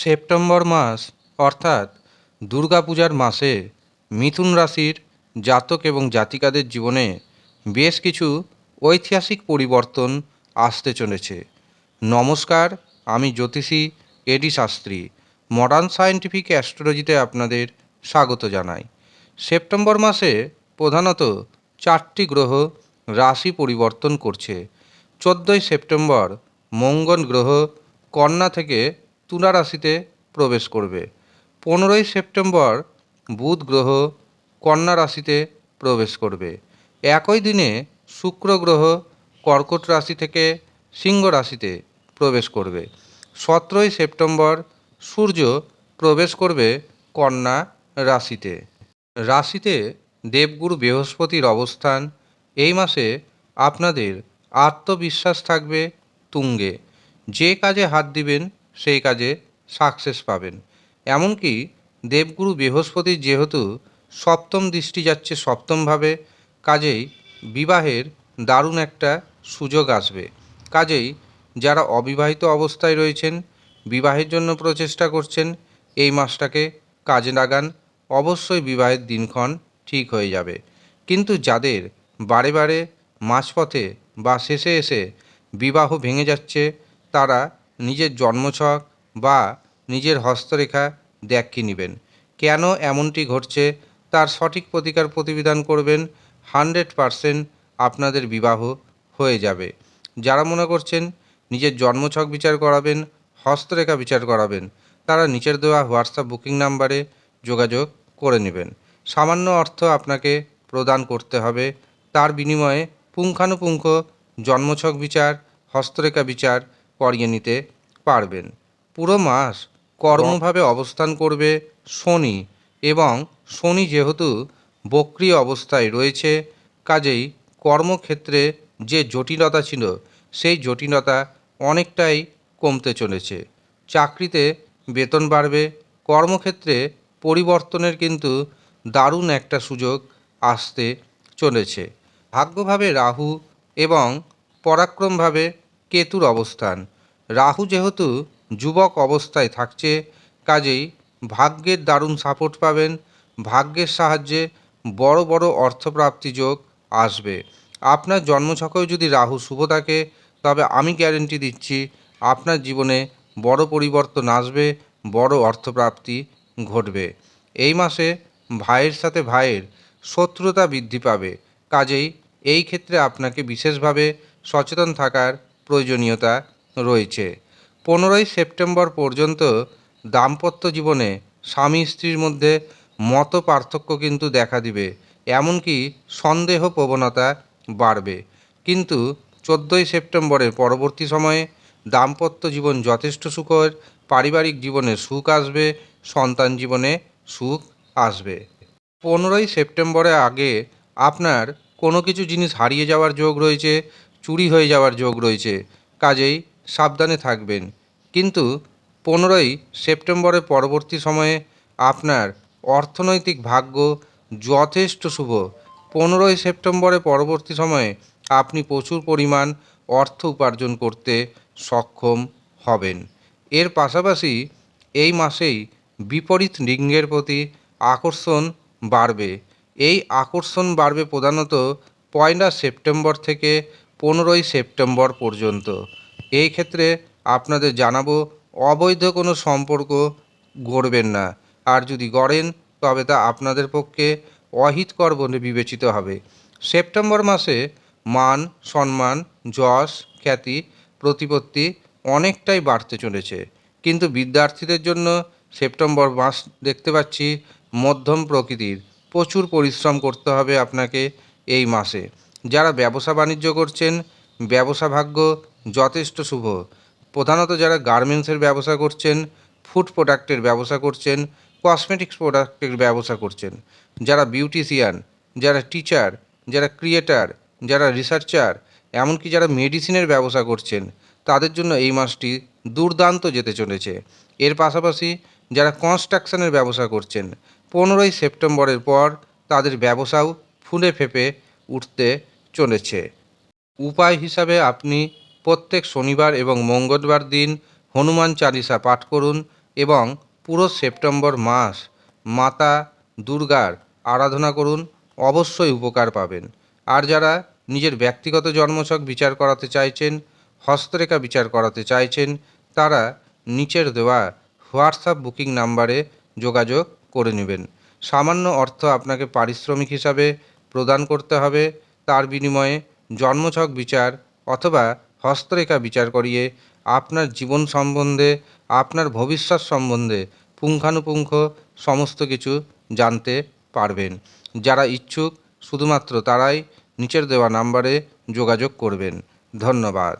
September মাস, অর্থাৎ দুর্গাপূজার মাসে মিথুন রাশির জাতক এবং জাতিকাদের জীবনে বেশ কিছু ঐতিহাসিক পরিবর্তন আসতে চলেছে। নমস্কার, আমি জ্যোতিষী A D Shastri modern scientific অ্যাস্ট্রোলজিতে আপনাদের স্বাগত জানাই। সেপ্টেম্বর মাসে প্রধানত চারটি গ্রহ রাশি পরিবর্তন করছে। চোদ্দোই সেপ্টেম্বর মঙ্গল গ্রহ, কন্যা থেকে তুলা রাশিতে প্রবেশ করবে। পনেরোই সেপ্টেম্বর বুধ গ্রহ কন্যা রাশিতে প্রবেশ করবে। একই দিনে শুক্র গ্রহ কর্কট রাশি থেকে সিংহ রাশিতে প্রবেশ করবে। সতেরোই সেপ্টেম্বর সূর্য প্রবেশ করবে কন্যা রাশিতে। রাশিতে দেবগুরু বৃহস্পতির অবস্থান, এই মাসে আপনাদের আত্মবিশ্বাস থাকবে তুঙ্গে। যে কাজে হাত দিবেন সেই কাজে সাকসেস পাবেন। এমনকি দেবগুরু বৃহস্পতি যেহেতু সপ্তম দৃষ্টি যাচ্ছে সপ্তমভাবে, কাজেই বিবাহের দারুণ একটা সুযোগ আসবে। কাজেই যারা অবিবাহিত অবস্থায় রয়েছেন, বিবাহের জন্য প্রচেষ্টা করছেন, এই মাসটাকে কাজে লাগান। অবশ্যই বিবাহের দিনক্ষণ ঠিক হয়ে যাবে। কিন্তু যাদের বারে বারে মাঝপথে বা শেষে এসে বিবাহ ভেঙে যাচ্ছে, তারা নিজের জন্মছক বা নিজের হস্তরেখা দেখিয়ে নেবেন। কেন এমনটি ঘটছে তার সঠিক প্রতিকার প্রতিবিধান করবেন হান্ড্রেড পারসেন্ট আপনাদের বিবাহ হয়ে যাবে। যারা মনে করছেন নিজের জন্মছক বিচার করাবেন, হস্তরেখা বিচার করাবেন, তারা নিচের দেওয়া হোয়াটসঅ্যাপ বুকিং নাম্বারে যোগাযোগ করে নেবেন। সামান্য অর্থ আপনাকে প্রদান করতে হবে। তার বিনিময়ে পুঙ্খানুপুঙ্খ জন্মছক বিচার, হস্তরেখা বিচার করিয়ে নিতে পারবেন। পুরো মাস কর্মভাবে অবস্থান করবে শনি এবং শনি যেহেতু বক্রিয় অবস্থায় রয়েছে, কাজেই কর্মক্ষেত্রে যে জটিলতা ছিল, সেই জটিলতা অনেকটাই কমতে চলেছে। চাকরিতে বেতন বাড়বে, কর্মক্ষেত্রে পরিবর্তনের কিন্তু দারুণ একটা সুযোগ আসতে চলেছে। ভাগ্যভাবে রাহু এবং পরাক্রমভাবে কেতুর অবস্থান। রাহু যেহেতু যুবক অবস্থায় থাকছে, কাজেই ভাগ্যের দারুণ সাপোর্ট পাবেন। ভাগ্যের সাহায্যে বড় বড় অর্থপ্রাপ্তি যোগ আসবে। আপনার জন্মছকেও যদি রাহু শুভ থাকে, তবে আমি গ্যারেন্টি দিচ্ছি আপনার জীবনে বড় পরিবর্তন আসবে, বড় অর্থপ্রাপ্তি ঘটবে। এই মাসে ভাইয়ের সাথে ভাইয়ের শত্রুতা বৃদ্ধি পাবে। কাজেই এই ক্ষেত্রে আপনাকে বিশেষভাবে সচেতন থাকার প্রয়োজনীয়তা রয়েছে। পনেরোই সেপ্টেম্বর পর্যন্ত দাম্পত্য জীবনে স্বামী স্ত্রীর মধ্যে মত পার্থক্য কিন্তু দেখা দিবে, এমনকি সন্দেহ প্রবণতা বাড়বে। কিন্তু চোদ্দোই সেপ্টেম্বরের পরবর্তী সময়ে দাম্পত্য জীবন যথেষ্ট সুখের, পারিবারিক জীবনে সুখ আসবে, সন্তান জীবনে সুখ আসবে। পনেরোই সেপ্টেম্বরের আগে আপনার কোনো কিছু জিনিস হারিয়ে যাওয়ার যোগ রয়েছে চুরি হয়ে যাওয়ার যোগ রয়েছে। কাজেই সাবধানে থাকবেন। কিন্তু পনেরোই সেপ্টেম্বরের পরবর্তী সময়ে আপনার অর্থনৈতিক ভাগ্য যথেষ্ট শুভ। পনেরোই সেপ্টেম্বরের পরবর্তী সময়ে আপনি প্রচুর পরিমাণ অর্থ উপার্জন করতে সক্ষম হবেন। এর পাশাপাশি এই মাসেই বিপরীত লিঙ্গের প্রতি আকর্ষণ বাড়বে। এই আকর্ষণ বাড়বে প্রধানত পয়লা সেপ্টেম্বর থেকে পনেরোই সেপ্টেম্বর পর্যন্ত। এই ক্ষেত্রে আপনাদের জানাব, অবৈধ কোনো সম্পর্ক গড়বেন না। আর যদি গড়েন, তবে তা আপনাদের পক্ষে অহিতকর বলে বিবেচিত হবে। সেপ্টেম্বর মাসে মান, সম্মান, যশ, খ্যাতি, প্রতিপত্তি অনেকটাই বাড়তে চলেছে। কিন্তু বিদ্যার্থীদের জন্য সেপ্টেম্বর মাস দেখতে পাচ্ছি মধ্যম প্রকৃতির। প্রচুর পরিশ্রম করতে হবে আপনাকে এই মাসে। যারা ব্যবসা বাণিজ্য করছেন, ব্যবসা ভাগ্য যথেষ্ট শুভ। প্রধানত যারা গার্মেন্টসের ব্যবসা করছেন, ফুড প্রোডাক্টের ব্যবসা করছেন, কসমেটিক্স প্রোডাক্টের ব্যবসা করছেন। যারা বিউটিশিয়ান, যারা টিচার, যারা ক্রিয়েটার, যারা রিসার্চার, এমনকি যারা মেডিসিনের ব্যবসা করছেন, তাদের জন্য এই মাসটি দুর্দান্ত যেতে চলেছে। এর পাশাপাশি যারা কনস্ট্রাকশনের ব্যবসা করছেন, পনেরোই সেপ্টেম্বরের পর তাদের ব্যবসাও ফুলে ফেপে উঠতে চলেছে। উপায় হিসাবে আপনি প্রত্যেক শনিবার এবং মঙ্গলবার দিন হনুমান চালিসা পাঠ করুন এবং পুরো সেপ্টেম্বর মাস মাতা দুর্গার আরাধনা করুন, অবশ্যই উপকার পাবেন। আর যারা নিজের ব্যক্তিগত জন্মছক বিচার করাতে চাইছেন, হস্তরেখা বিচার করাতে চাইছেন, তারা নিচের দেওয়া হোয়াটসঅ্যাপ বুকিং নাম্বারে যোগাযোগ করে নেবেন। সামান্য অর্থ আপনাকে পারিশ্রমিক হিসাবে প্রদান করতে হবে। তার বিনিময়ে জন্মছক বিচার অথবা হস্তরেখা বিচার করিয়ে আপনার জীবন সম্বন্ধে, আপনার ভবিষ্যৎ সম্বন্ধে পুঙ্খানুপুঙ্খ সমস্ত কিছু জানতে পারবেন। যারা ইচ্ছুক, শুধুমাত্র তারাই নিচের দেওয়া নাম্বারে যোগাযোগ করবেন। ধন্যবাদ।